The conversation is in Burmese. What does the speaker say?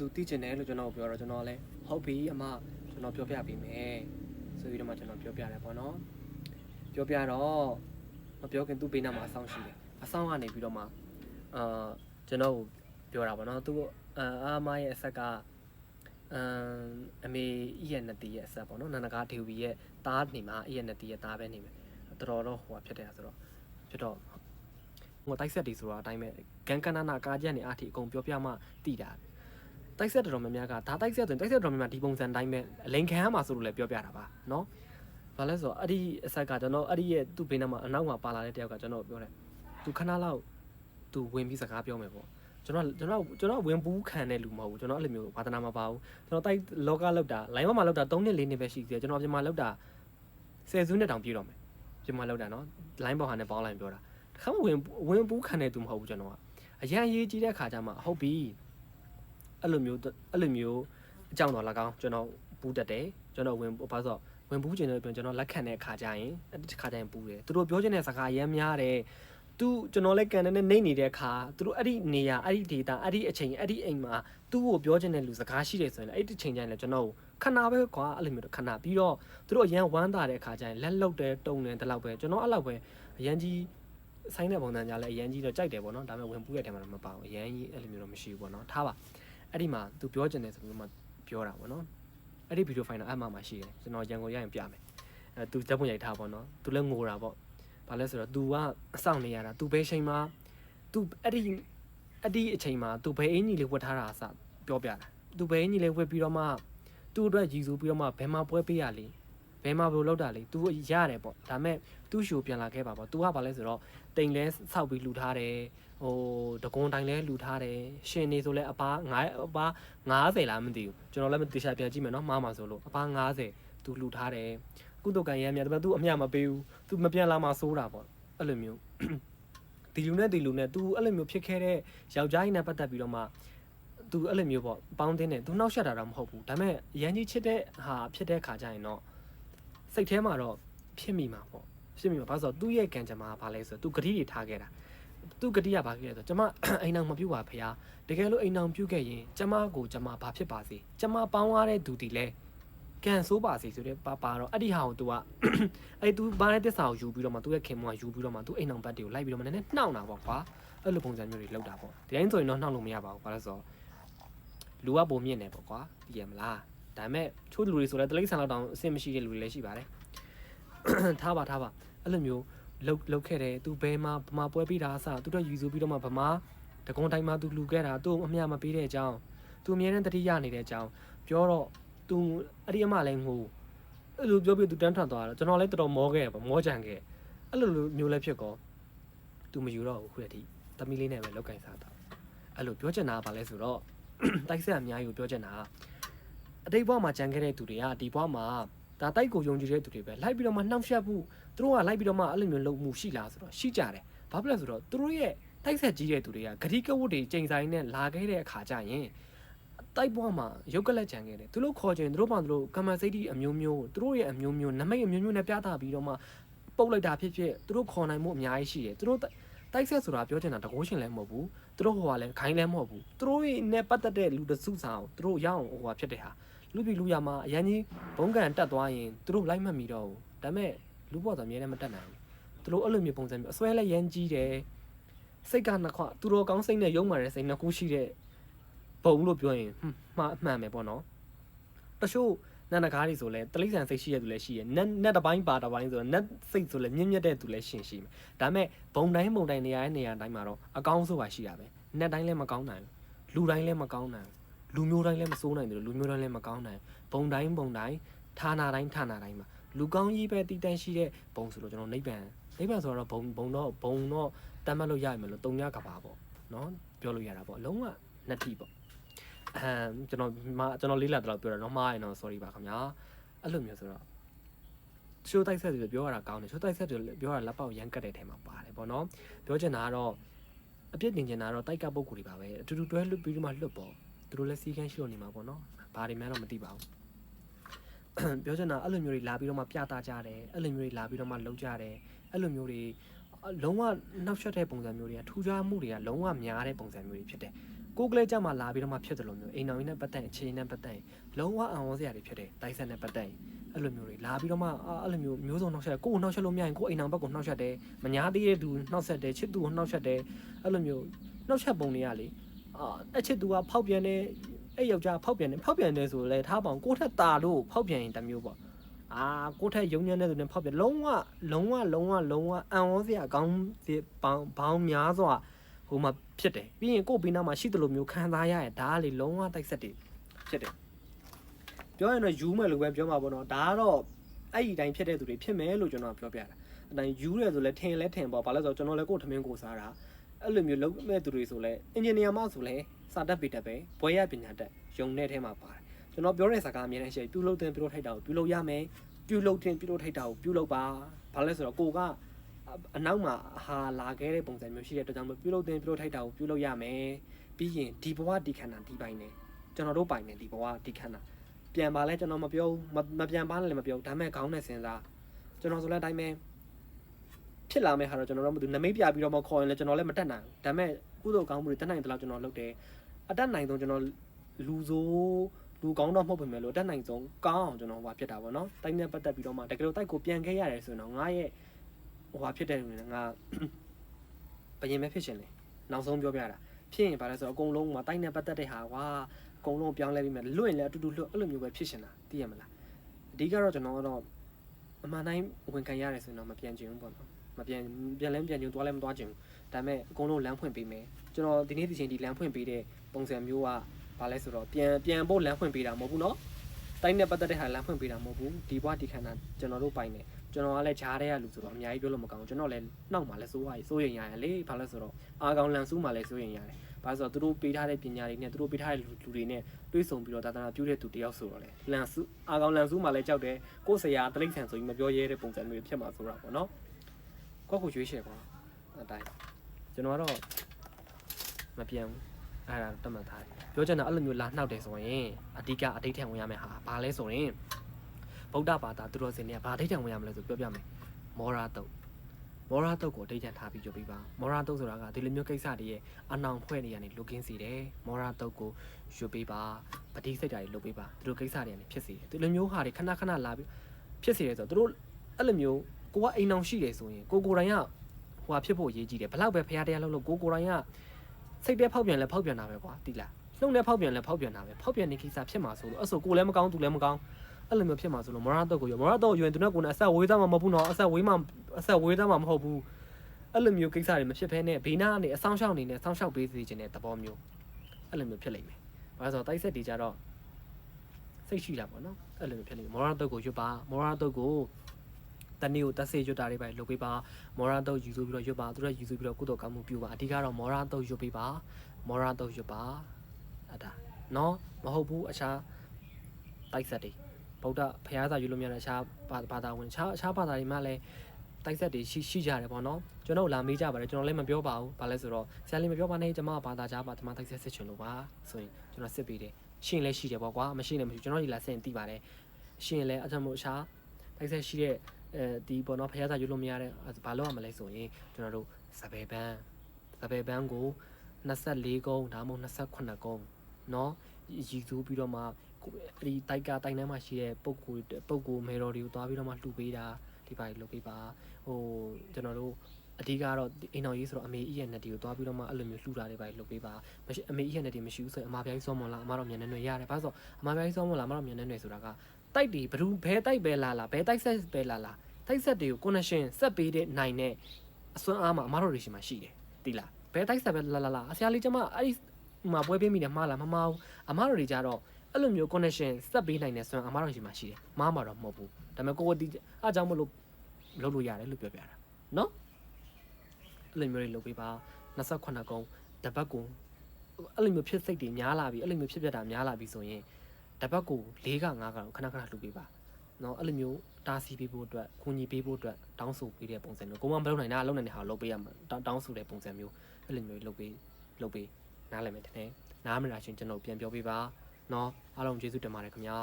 သူသိချင်တယ်လို့ကျွန်တော်ပြောတော့ကျွန်တော်လည်းဟုတ်ပြီအမကျွန်တော်ပြောပြပေးမယ်ဆိုပြီးတော့မှကျွန်တော်ပြောပြတယ်ပေါ့နော်ပြောပြတော့မပြောခင်သူ့ဘေးနားမှာအဆောင်ရှိတယ်အဆောင်ကနေပြီးတော့မှအာကျွန်တော်ကိုပြောတာပေါ့နော်သူအာအာမရဲ့အဆက်ကအမ်အမေဤရဲ့နတီရဲ့အဆက်ပေါ့နော်နန္ဒကာဒေဝီရဲ့တားနေမှာဤရဲ့နတီရဲ့တားပဲနေမယ်တော်တော်တော့ဟိုဟာဖြစ်တယ်ဆိုတော့ဖြစ်တော့ဟိုတိုက်ဆက်တွေဆိုတာအတိုင်းပဲဂန်ကနနာကာကြက်နေအားထိအကုန်ပြောပြမှတိတာ တိုက်ဆက်တော်များများကဒါတိုက်ဆက်ဆိုရင်တိုက်ဆက်တော်များများဒီပုံစံတိုင်းပဲအလိန်ခံရမှာဆိုလို့လည်းပြောပြတာပါနော်ဘာလဲဆိုတော့အဲ့ဒီအဆက်ကကျွန်တော်အဲ့ဒီရဲ့သူ့ဘေးနားမှာအနောက်မှာပါလာတဲ့တယောက်ကကျွန်တော်ပြောတယ်သူခဏလောက်သူဝင်ပြီးစကားပြောမယ်ပေါ့ကျွန်တော်ကျွန်တော်ကျွန်တော်ဝင်ပူးခံတဲ့လူမဟုတ်ဘူးကျွန်တော်အဲ့လိုမျိုးဝါသနာမပါဘူးကျွန်တော်တိုက်လောကလောက်တာလိုင်းမမှာလောက်တာ3နှစ်4နှစ်ပဲရှိသေးတယ်ကျွန်တော်မြန်မာလောက်တာ10စုနှစ်တောင်ပြည့်တော့မယ်မြန်မာလောက်တာနော်လိုင်းပေါ်ဟာနဲ့ပေါင်းလိုက်ပြောတာတခါမှဝင်ဝင်ပူးခံတဲ့သူမဟုတ်ဘူးကျွန်တော်ကအရန်ရေးကြီးတဲ့ခါကျမှဟုတ်ပြီ အဲ့လိုမျိုးအဲ့လိုမျိုးအကြောင်းတော်၎င်းကျွန်တော်ပူးတတ်တယ်ကျွန်တော်ဝင်ဘာလို့ဝင်ပူးကျင်တဲ့ပြင်ကျွန်တော်လက်ခံတဲ့ခါကျရင်အဲ့ဒီခါကျရင်ပူးတယ်သူတို့ပြောချင်တဲ့စကားအရန်များတယ်သူကျွန်တော်လည်းကန်တဲ့နေနေတဲ့ခါသူတို့အဲ့ဒီနေရာအဲ့ဒီ data အဲ့ဒီအချိန်အဲ့ဒီအိမ်မှာသူ့ကိုပြောချင်တဲ့လူစကားရှိတယ်ဆိုရင်အဲ့ဒီချိန်ကျရင်လည်းကျွန်တော်ခဏပဲကွာအဲ့လိုမျိုးခဏပြီးတော့သူတို့အရန်ဝမ်းသာတဲ့အခါကျရင်လက်လုတ်တယ်တုံတယ်ဒီလောက်ပဲကျွန်တော်အဲ့လောက်ပဲအရန်ကြီးဆိုင်တဲ့ပုံစံကြလဲအရန်ကြီးတော့ကြိုက်တယ်ပေါ့နော်ဒါပေမဲ့ဝင်ပူးရဲ့တဲမှာတော့မပါဘူးအရန်ကြီးအဲ့လိုမျိုးတော့မရှိဘူးပေါ့နော်ထားပါ အဲ့ဒီမှာ तू ပြောချင်တယ်ဆိုပြီးမှပြောတာပေါ့နော်အဲ့ဒီဗီဒီယိုဖိုင်တော့အမှမှာရှိတယ်ကျွန်တော်ရန်ကုန်ရရင်ပြမယ်အဲ तू တက်ပုံရိုက်ထားပေါ့နော် तू လည်းငိုတာပေါ့ဘာလဲဆိုတော့ तू ကအဆောင်နေရတာ तू ဘယ်ချိန်မှာ तू အဲ့ဒီအဲ့ဒီအချိန်မှာ तू ဘယ်အင်ကြီးလေးဝတ်ထားတာအစပြောပြတာ तू ဘယ်အင်ကြီးလေးဝတ်ပြီးတော့မှ तू အတွက်ရည်စူးပြီးတော့မှဘယ်မှာပွဲပေးရလဲ ဘယ်မှာဘယ်လိုလုပ်တာလဲ तू ရတယ်ပေါ့ဒါပေမဲ့ तू ရှိုးပြန်လာခဲ့ပါပေါ့ तू ကဘာလဲဆိုတော့ တိမ်လဲဆောက်ပြီးလူထားတယ်ဟိုတကွန်တိုင်လဲလူထားတယ်ရှင်နေဆိုလဲအပား9အပား90လားမသိဘူးကျွန်တော်လည်းမသိချာပြန်ကြည့်မယ်နော်မှားမှာဆိုလို့အပား90သူလူထားတယ်ကုတုကန်ရမ်းမြတ်ဒါပေမဲ့ तू အမျှမပေးဘူး तू မပြန်လာမှစိုးတာပေါ့အဲ့လိုမျိုးဒီလူနဲ့ဒီလူနဲ့ तू အဲ့လိုမျိုးဖြစ်ခဲ့တဲ့ယောက်ျားကြီးနဲ့ပတ်သက်ပြီးတော့မှ तू အဲ့လိုမျိုးပေါ့ပေါင်းတင်းတယ် तू နှောက်ရှက်တာတော့မဟုတ်ဘူးဒါပေမဲ့ရန်ကြီးချစ်တဲ့ဟာဖြစ်တဲ့ခါကျရင်တော့ စိတ်ထဲမှာတော့ဖြစ်မိမှာပေါ့ ဖြစ်မိမှာဘာလို့ဆိုတော့သူ့ရဲ့ကံကြမ္မာကဘာလဲဆိုတော့သူဂတိတွေထားခဲ့တာသူဂတိကဘာခဲ့လဲဆိုတော့ကျမ အိမ်အောင်မပြုတ်ပါဖေဟာတကယ်လို့အိမ်အောင်ပြုတ်ခဲ့ရင်ကျမကိုကျမဘာဖြစ်ပါစေကျမပေါင်းရတဲ့သူတီလဲကန်ဆိုးပါစေဆိုတဲ့ပါပါတော့အဲ့ဒီဟာကို तू က အဲ့ तू ဘာတဲ့တစ္ဆာကိုယူပြီးတော့မှသူ့ရဲ့ခင်မကယူပြီးတော့မှ तू အိမ်အောင်ဘတ်တွေကိုလိုက်ပြီးတော့မှနည်းနည်းနှောက်တာပေါ့ကွာအဲ့လိုပုံစံမျိုးတွေလောက်တာပေါ့ဒီတိုင်းဆိုရင်တော့နှောက်လို့မရပါဘူးဘာလို့ဆိုတော့လူကပုံမြင့်နေပေါ့ကွာသိရမလား ဒါပေမဲ့ချိုးလူတွေဆိုလဲတလိမ့်ဆန်လောက်တောင်အဆင်မရှိတဲ့လူတွေလည်းရှိပါတယ်ထားပါထားပါအဲ့လိုမျိုးလုတ်လုတ်ခဲ့တယ်သူဘဲမှာဗမာပွဲပြီးတာအစသူတို့ယူဆပြီးတော့မှဗမာတကွန်တိုင်းမှာသူလူခဲ့တာသူ့အမျှမပေးတဲ့အကြောင်းသူအမြဲတမ်းတတိယနေတဲ့အကြောင်းပြောတော့သူအဲ့ဒီအမလည်းငိုအဲ့လိုပြောပြီးသူတန်းထွက်သွားတော့ကျွန်တော်လည်းတော်တော်မောခဲ့ပေါ့မောကြံခဲ့အဲ့လိုလိုမျိုးလည်းဖြစ်ကောသူမယူတော့ဘူးခုတည်းတမီလေးနဲ့ပဲလောက်ကင်စားတာအဲ့လိုပြောချင်တာကဘာလဲဆိုတော့တိုက်ဆက်အများကြီးကိုပြောချင်တာက အတိတ်ဘဝမှာကြံခဲ့တဲ့သူတွေကဒီဘဝမှာဒါတိုက်ကိုယုံကြည်တဲ့သူတွေပဲလိုက်ပြီးတော့မှနှောက်ယှက်ဖို့သူတို့ကလိုက်ပြီးတော့မှအဲ့လိုမျိုးလုပ်မှုရှိလားဆိုတော့ရှိကြတယ်ဘာဖြစ်လဲဆိုတော့သူတို့ရဲ့တိုက်ဆက်ကြီးတဲ့သူတွေကဂတိကဝတ်တွေချိန်ဆိုင်နဲ့လာခဲ့တဲ့အခါကျရင်တိုက်ပွားမှာရုပ်ကလက်ကြံခဲ့တယ်သူတို့ခေါ်ချင်သူတို့မှသူတို့ကမ္မစိတ်ကြီးအမျိုးမျိုးသူတို့ရဲ့အမျိုးမျိုးနမိတ်အမျိုးမျိုးနဲ့ပြသပြီးတော့မှပုတ်လိုက်တာဖြစ်ဖြစ်သူတို့ခေါ်နိုင်မှုအများကြီးရှိတယ်သူတို့တိုက်ဆက်ဆိုတာပြောချင်တာတကိုးရှင်လည်းမဟုတ်ဘူးသူတို့ဟိုကလည်းခိုင်းလည်းမဟုတ်ဘူးသူတို့ရဲ့နဲ့ပတ်သက်တဲ့လူတစုဆောင်သူတို့ရအောင်ဟိုကဖြစ်တဲ့ဟာ လူပြီလူရမှာအရန်ကြီးဘုံကန်တက်သွားရင်သူတို့လိုက်မှတ်မိတော့ဘူးဒါပေမဲ့လူပေါ်တော့အများနဲ့မတက်နိုင်ဘူးသူတို့အဲ့လိုမျိုးပုံစံမျိုးအစွဲလဲရန်ကြီးတယ်စိတ်ကနှစ်ခွသူတို့ကောင်းစိတ်နဲ့ရုံမာတဲ့စိတ်နှစ်ခုရှိတဲ့ဘုံလို့ပြောရင်ဟွန်းမှားအမှန်ပဲပေါ့နော်တချို့နန္ဒကားတွေဆိုလဲတလိษံစိတ်ရှိရသူလည်းရှိရနက်နက်တစ်ပိုင်းပါတစ်ပိုင်းဆိုတော့နက်စိတ်ဆိုလဲမြင့်မြတ်တဲ့သူလည်းရှင်ရှိမယ်ဒါပေမဲ့ဘုံတိုင်းဘုံတိုင်းနေရာရဲ့နေရာတိုင်းမှာတော့အကောင်းဆုံးပါရှိတာပဲနက်တိုင်းလည်းမကောင်းနိုင်ဘူးလူတိုင်းလည်းမကောင်းနိုင်ဘူး လူမျိုးတိုင်းလည်းမစိုးနိုင်တယ်လို့လူမျိုးတိုင်းလည်းမကောင်းနိုင်ဘုံတိုင်းဘုံတိုင်းဌာနတိုင်းဌာနတိုင်းမှာလူကောင်းကြီးပဲတည်တန့်ရှိတဲ့ဘုံဆိုလို့ကျွန်တော်နိဗ္ဗာန်နိဗ္ဗာန်ဆိုတော့ဘုံဘုံတော့ဘုံတော့တတ်မှတ်လို့ရရမယ်လို့တုံညကပါပေါ့နော်ပြောလို့ရတာပေါ့အလုံးဝနှစ်တိပေါ့အမ်ကျွန်တော်မကျွန်တော်လေးလာတော့ပြောတာတော့မှားရင်တော့ sorry ပါခင်ဗျာအဲ့လိုမျိုးဆိုတော့ရှိုးတိုက်ဆက်တွေပြောရတာကောင်းတယ်ရှိုးတိုက်ဆက်တွေပြောရတာလက်ပေါက်ရမ်းကတ်တဲ့ထဲမှာပါတယ်ပေါ့နော်ပြောချင်တာကတော့အပြစ်တင်ချင်တာကတော့တိုက်ကပုတ်ကူတွေပါပဲအတူတူတွဲလွတ်ပြီးတော့မှလွတ်ပေါ့ သူတို့လည်းစီကန်းရှိလို့နေမှာပေါ့နော်ဘာတွေမှန်းတော့မသိပါဘူးပြောချင်တာအဲ့လိုမျိုးတွေလာပြီးတော့မှပြတာကြတယ်အဲ့လိုမျိုးတွေလာပြီးတော့မှလုံးကြတယ်အဲ့လိုမျိုးတွေအလုံးဝနှောက်ယှက်တဲ့ပုံစံမျိုးတွေကထူးခြားမှုတွေကလုံးဝများတဲ့ပုံစံမျိုးတွေဖြစ်တယ်ကိုကလေးကြမှာလာပြီးတော့မှဖြစ်တယ်လို့မျိုးအိမ်တော်ကြီးနဲ့ပတ်သက်ရင်အခြေအနေနဲ့ပတ်သက်ရင်လုံးဝအံ့ဩစရာတွေဖြစ်တယ်တိုက်ဆက်နဲ့ပတ်သက်ရင်အဲ့လိုမျိုးတွေလာပြီးတော့မှအာအဲ့လိုမျိုးမျိုးစုံနှောက်ရှက်ကိုယ်ကိုနှောက်ရှက်လို့မရရင်ကိုယ်အိမ်တော်ဘက်ကိုနှောက်ရှက်တယ်မညာသေးတဲ့သူနှောက်ရှက်တယ်ချစ်သူကိုနှောက်ရှက်တယ်အဲ့လိုမျိုးနှောက်ရှက်ပုံတွေကလေ အာအချစ်သူကဖောက်ပြန်တယ်အဲ့ယောက်ျားဖောက်ပြန်တယ်ဖောက်ပြန်တယ်ဆိုလဲထားပေါင်ကိုယ့်ထက်တာလို့ဖောက်ပြန်ရင်တစ်မျိုးပေါ့အာကိုယ့်ထက်ယုံညံ့တဲ့သူနဲ့ဖောက်ပြလုံးဝလုံးဝလုံးဝလုံးဝအံ့ဩစရာကောင်းစီပေါင်းဘောင်းများစွာဟိုမှာဖြစ်တယ်ပြီးရင်ကိုယ့်ဘေးနားမှာရှိတယ်လို့မျိုးခံစားရရင်ဒါကလေလုံးဝတိုက်ဆက်တယ်ဖြစ်တယ်ပြောရင်တော့ယူမယ်လို့ပဲပြောမှာပေါ့နော်ဒါကတော့အဲ့ဒီအတိုင်းဖြစ်တဲ့သူတွေဖြစ်မယ်လို့ကျွန်တော်ပြောပြတာအတိုင်းယူတယ်ဆိုလဲထင်လဲထင်ပေါ့ဘာလဲဆိုတော့ကျွန်တော်လည်းကိုယ့်ထမင်းကိုစားတာ အဲ့လိုမျိုးလုပ်မဲ့သူတွေဆိုလဲအင်ဂျင်နီယာမှဆိုလဲစာတတ်ပေတတ်ပဲဘွဲရပညာတတ်ယုံတဲ့ထဲမှာပါတယ်ကျွန်တော်ပြောတဲ့စကားအမြဲတမ်းရှိပြုလုပ်တဲ့ပြုလုပ်ထိုက်တာကိုပြုလုပ်ရမယ်ပြုလုပ်တင်ပြုလုပ်ထိုက်တာကိုပြုလုပ်ပါဘာလဲဆိုတော့ကိုကအနောက်မှာဟာလာခဲ့တဲ့ပုံစံမျိုးရှိတဲ့အတွက်ကြောင့်မို့ပြုလုပ်တင်ပြုလုပ်ထိုက်တာကိုပြုလုပ်ရမယ်ပြီးရင်ဒီဘဝဒီခန္ဓာဒီပိုင်နေကျွန်တော်တို့ပိုင်နေဒီဘဝဒီခန္ဓာပြန်ပါလဲကျွန်တော်မပြောဘူးမမပြန်ပါလည်းမပြောဘူးဒါပေမဲ့ခေါင်းနဲ့စဉ်းစားကျွန်တော်ဆိုလဲအတိုင်းပဲ ဖြစ်လာမယ့်ဟာတော့ကျွန်တော်တို့မသိဘူးနမိတ်ပြပြီးတော့မခေါ်ရင်လည်းကျွန်တော်လည်းမတက်နိုင်ဘူးဒါပေမဲ့ကုသိုလ်ကောင်းမှုတွေတက်နိုင်တယ်လို့ကျွန်တော်လုပ်တယ်အတက်နိုင်ဆုံးကျွန်တော်လူဆိုးလူကောင်းတော့မဟုတ်ပါမယ်လို့အတက်နိုင်ဆုံးကောင်းအောင်ကျွန်တော်ဟိုဖြစ်တာပေါ့နော်တိုက်နဲ့ပတ်သက်ပြီးတော့မှတကယ်လို့တိုက်ကိုပြန်ခဲ့ရတယ်ဆိုရင်တော့ငါရဲ့ဟိုဟာဖြစ်တဲ့လူနဲ့ငါဘယင်ပဲဖြစ်ရှင်လေနောက်ဆုံးပြောပြတာဖြစ်ရင်ဗါလဲဆိုတော့အကုန်လုံးမှာတိုက်နဲ့ပတ်သက်တဲ့ဟာကွာအကုန်လုံးပြောင်းလဲပြီးမှလွတ်ရင်လည်းအတူတူလွတ်အဲ့လိုမျိုးပဲဖြစ်ရှင်တာသိရမလားအဓိကတော့ကျွန်တော်ကတော့အမှန်တိုင်းဝင်ခံရတယ်ဆိုရင်တော့မပြန်ချင်ဘူးပေါ့နော် မပြန်ပြန်လဲမပြန်ချင်သွားလဲမသွားချင်ဘူးဒါပေမဲ့အကုန်လုံးလမ်းဖွင့်ပေးမယ်ကျွန်တော်ဒီနေ့ဒီချိန်ဒီလမ်းဖွင့်ပေးတဲ့ပုံစံမျိုးက ဘာလဲဆိုတော့ပြန်ပြန်ဖို့လမ်းဖွင့်ပေးတာမဟုတ်ဘူးเนาะတိုင်းနဲ့ပတ်သက်တဲ့ဟာလမ်းဖွင့်ပေးတာမဟုတ်ဘူးဒီဘွားဒီခန္ဓာကျွန်တော်တို့ပိုင်နေကျွန်တော်ကလည်းဂျားတဲ့ရလူဆိုတော့အများကြီးပြောလို့မကောင်းဘူးကျွန်တော်လည်းနှောက်မှလည်းစိုးရည်စိုးရင်ရရလေဘာလဲဆိုတော့အာကောင်လန်ဆူးမှလည်းစိုးရင်ရတယ်ဘာလို့ဆိုတော့သူတို့ပေးထားတဲ့ပညာတွေနဲ့သူတို့ပေးထားတဲ့လူလူတွေနဲ့တွေးဆုံပြီးတော့သာသနာပြုတဲ့သူတယောက်ဆိုတော့လေလန်ဆူးအာကောင်လန်ဆူးမှလည်းကြောက်တယ်ကိုယ်ဆရာတလိမ့်ဆန်ဆိုပြီးမပြောရဲတဲ့ပုံစံမျိုးဖြစ်မှာဆိုတာပေါ့နော် ကိုယ့်ကိုရွေးချယ်ပါအတိုင်းကျွန်တော်ကတော့မပြန်ဘူးအဲ့ဒါတတ်မှတ်ထားတယ်ပြောချင်တာအဲ့လိုမျိုးလာနှောက်တယ်ဆိုရင်အဓိကအတိတ်ထံဝင်ရမယ်ဟာဘာလဲဆိုရင်ဗုဒ္ဓဘာသာသူတော်စင်တွေကဘာအတိတ်ထံဝင်ရမလဲဆိုပြောပြမယ်မောရတုတ်မောရတုတ်ကိုအတိတ်ထံထားပြီးကြိုပြီးပါမောရတုတ်ဆိုတာကဒီလိုမျိုးကိစ္စတွေရဲ့အနောင်ဖွဲ့နေရနေလုကင်းစီတယ်မောရတုတ်ကိုယူပေးပါပတိစိတ်ဓာတ်တွေလုပ်ပေးပါဒီလိုကိစ္စတွေကနေဖြစ်စီတယ်ဒီလိုမျိုးဟာတွေခဏခဏလာပြီးဖြစ်စီတယ်ဆိုတော့သူတို့အဲ့လိုမျိုး ကိုကအိမ်အောင်ရှိတယ်ဆိုရင်ကိုကိုယ်တိုင်ကဟိုဟာဖြစ်ဖို့အရေးကြီးတယ်ဘလောက်ပဲဖရားတရားလုပ်လို့ကိုကိုယ်တိုင်ကစိတ်တဲဖောက်ပြန်လဲဖောက်ပြန်တာပဲကွာတိလားနှုတ်နဲ့ဖောက်ပြန်လဲဖောက်ပြန်တာပဲဖောက်ပြန်နေကိစ္စဖြစ်မှာဆိုလို့အဲ့ဆိုကိုလည်းမကောင်းသူလည်းမကောင်းအဲ့လိုမျိုးဖြစ်မှာဆိုလို့မောရတော့ကိုရမောရတော့ယူရင်သူနဲ့ကိုနဲ့အဆက်ဝေးသားမှာမဟုတ်ဘူးနော်အဆက်ဝေးမှာအဆက်ဝေးသားမှာမဟုတ်ဘူးအဲ့လိုမျိုးကိစ္စတွေမဖြစ်ဘဲနဲ့ဘေးနားကနေအဆောင်ရှောက်နေနဲ့ဆောင်းရှောက်ပေးစီခြင်းတဲ့သဘောမျိုးအဲ့လိုမျိုးဖြစ်လိမ့်မယ်ဘာလို့ဆိုတော့တိုက်ဆက်တွေကြတော့စိတ်ရှိတာပေါ့နော်အဲ့လိုမျိုးဖြစ်လိမ့်မယ်မောရတော့ကိုရွတ်ပါမောရတော့ကို တနေ့ကိုတက်စေရွတ်တာတွေပဲလုပ်ပေးပါမောရတော့ယူဆိုပြီးတော့ရွတ်ပါသူတို့ယူဆိုပြီးတော့ကုသိုလ်ကောင်းမှုပြုပါအဓိကတော့မောရတော့ရွတ်ပေးပါမောရတော့ရွတ်ပါအဲ့ဒါနော်မဟုတ်ဘူးအခြားတိုက်ဆက်တွေဗုဒ္ဓဘုရားစာယူလို့မရတဲ့အခြားဘာဘာသာဝင်အခြားအခြားဘာသာတွေမှလည်းတိုက်ဆက်တွေရှိရှိကြတယ်ပေါ့နော်ကျွန်တော်တို့လာမေးကြပါတယ်ကျွန်တော်လည်းမပြောပါဘူးဘာလဲဆိုတော့ဆရာလေးမပြောပါနဲ့ကျွန်မဘာသာကြားပါကျွန်မတိုက်ဆက်စစ်ချင်လို့ပါဆိုရင်ကျွန်တော်စစ်ပေးတယ်ရှင်းလည်းရှိတယ်ပေါ့ကွာမရှိလည်းမရှိကျွန်တော်ဒီလာစစ်ရင်သိပါတယ်ရှင်းလည်းအထက်မို့အခြားတိုက်ဆက်ရှိတဲ့ အဲဒီပေါ့နော်ဘုရားစာယူလို့မရတဲ့ဘာလို့ရမလဲဆိုရင်ကျွန်တော်တို့စပယ်ပန်းစပယ်ပန်းကို24ကုန်းဒါမှမဟုတ်28ကုန်း เนาะရည်စူးပြီးတော့မှကိုအဲ့ဒီတိုက်ကတိုင်ထဲမှာရှိတဲ့ပုံကိုပုံကိုမေတော်တွေကိုသွားပြီးတော့မှလှူပေးတာဒီပါလုပ်ပေးပါဟိုကျွန်တော်တို့အဓိကတော့အိမ်တော်ကြီးဆိုတော့အမေကြီးရဲ့net တွေကိုသွားပြီးတော့မှအဲ့လိုမျိုးလှူတာတွေပါလုပ်ပေးပါမရှိအမေကြီးရဲ့ net တွေမရှိဘူးဆိုရင်အမပြိုင်စောမွန်လားအမတော်မြန်နေနေရတယ်ဘာလို့ဆိုအမပြိုင်စောမွန်လားအမတော်မြန်နေနေဆိုတာက တိုက်တွေဘယ်သူဘဲတိုက်ပဲလာလာဘဲတိုက်ဆက်ပဲလာလာတိုက်ဆက်တွေကို connection ဆက်ပေးတဲ့နိုင်တဲ့အစွမ်းအားမှာအမတော်တွေရှိမှရှိတယ်တိလားဘဲတိုက်ဆက်ပဲလာလာလာအဆရာလေးကျမအဲ့ဒီဟိုမှာပွဲပေးမိတယ်မှားလားမမှားဘူးအမားတို့တွေကြတော့အဲ့လိုမျိုး connection စက်ပေးနိုင်တယ်ဆိုရင်အမားတို့ရှိမှရှိတယ်မှားမှာတော့မဟုတ်ဘူးဒါပေမဲ့ကိုကိုတီအားကြောင့်မလို့လုပ်လို့ရတယ်လို့ပြောပြတာနော်အဲ့လိုမျိုးတွေလုပ်ပေးပါ28ကုန်းတပတ်ကိုအဲ့လိုမျိုးဖြစ်စိတ်တွေများလာပြီအဲ့လိုမျိုးဖြစ်ပြတာများလာပြီဆိုရင် တပတ်ကို၄က၅ကတော့ခဏခဏလှူပေးပါနော်အဲ့လိုမျိုးတားဆီးပေးဖို့အတွက်ကူညီပေးဖို့အတွက်တောင်းဆိုပေးတဲ့ပုံစံမျိုးကိုမမလုပ်နိုင်တာလုပ်နိုင်တဲ့ဟာလုပ်ပေးရမှာတောင်းဆိုတဲ့ပုံစံမျိုးအဲ့လိုမျိုးလုပ်ပေးလုပ်ပေးနားလည်မယ်တဲ့နားမလာရှင်ကျွန်တော်ပြန်ပြောပေးပါနော်အားလုံးကျေးဇူးတင်ပါတယ်ခင်ဗျာ